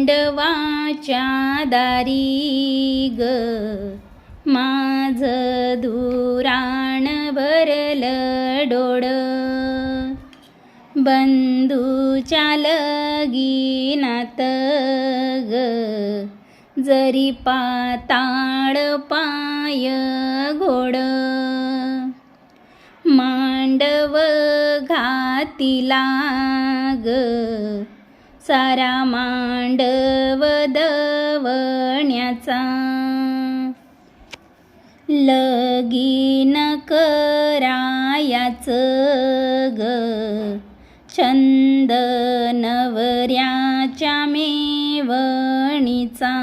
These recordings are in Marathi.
मांडवाच्या दारी ग. माझ धुराण भरल डोळ. बंधूच्या लगीनात ग. जरी पाताळ पाय घोड. मांडव घातिला ग. सारा मांडव दवण्याचा लगीन करायाच ग. छंद नवऱ्याच्या मेवणीचा.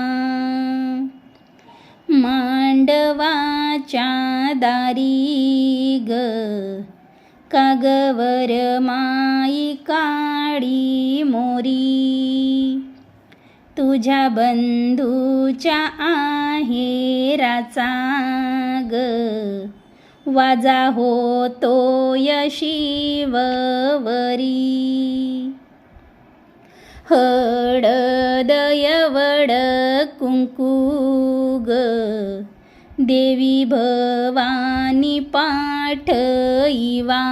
मांडवाच्या दारी ग. कागवर माई काळी मोरी. तुझ्या बंधूच्या आहेराचा ग. वाजा होतो यशिवरी हळदयवड कुंकू ग. देवी भवानी पाठईवा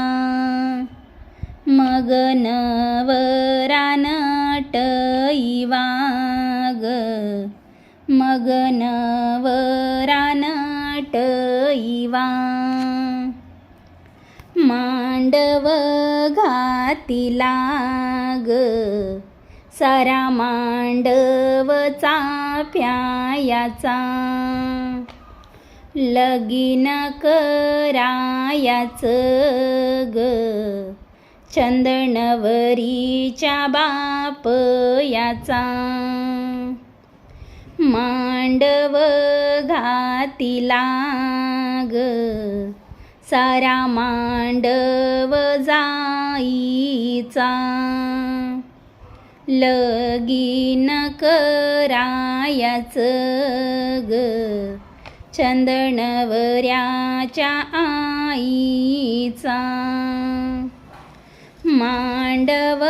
मग नवरा नटईवा ग. मग नवरा नटईवा मांडव घातिला ग. सारा मांडव चाफ्यायाचा लगीन करायाच ग. चंदनवरीच्या बाप याचा. मांडव घातिला ग सारा मांडव जाईचा. लगीन करायाच ग. चंदनवऱ्याच्या आईचा. मांडव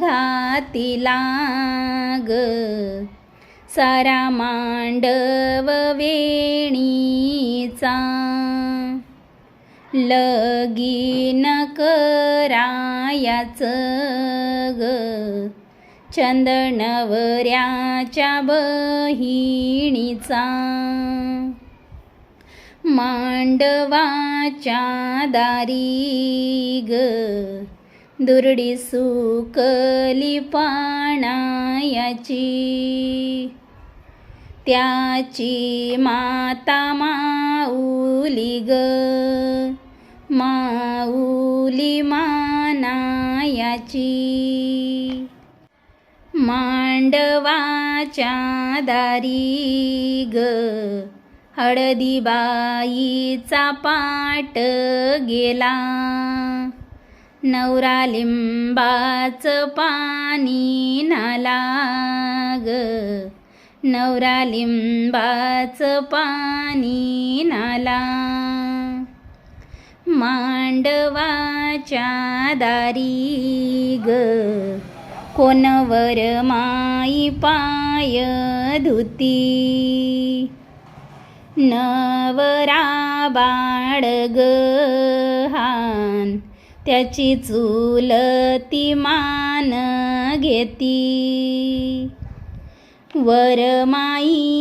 घातिला ग सारा मांडव वेणीचा. लगीन करायाच ग. चंदनवऱ्याच्या बहिणीचा. मांडवाच्या दारी ग. दुरडी सुकली पाणायाची. त्याची माता माऊली ग. माऊली मानायाची. मांडवाच्या दारी ग. हळदीबाईचा पाट गेला. नवरा लिंबाचं पाणी नाला ग. नवरा लिंबाचं पाणी नाला. मांडवाच्या दारी ग. कोणवर माई पाय धुती. नवरा बाळग हान त्याची चुलती मान घेती. वरमाई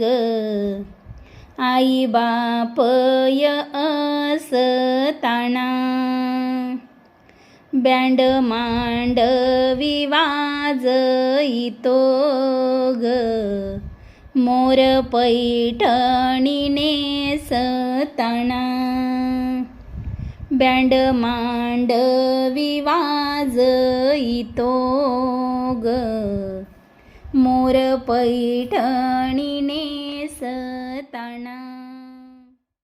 ग. आई बापय असताना. बँड मांडविवाज इतो ग. मोर पैठणीने नेसताना बँड मांडविवाज इतो ग. मोर पैठणीने नेसताना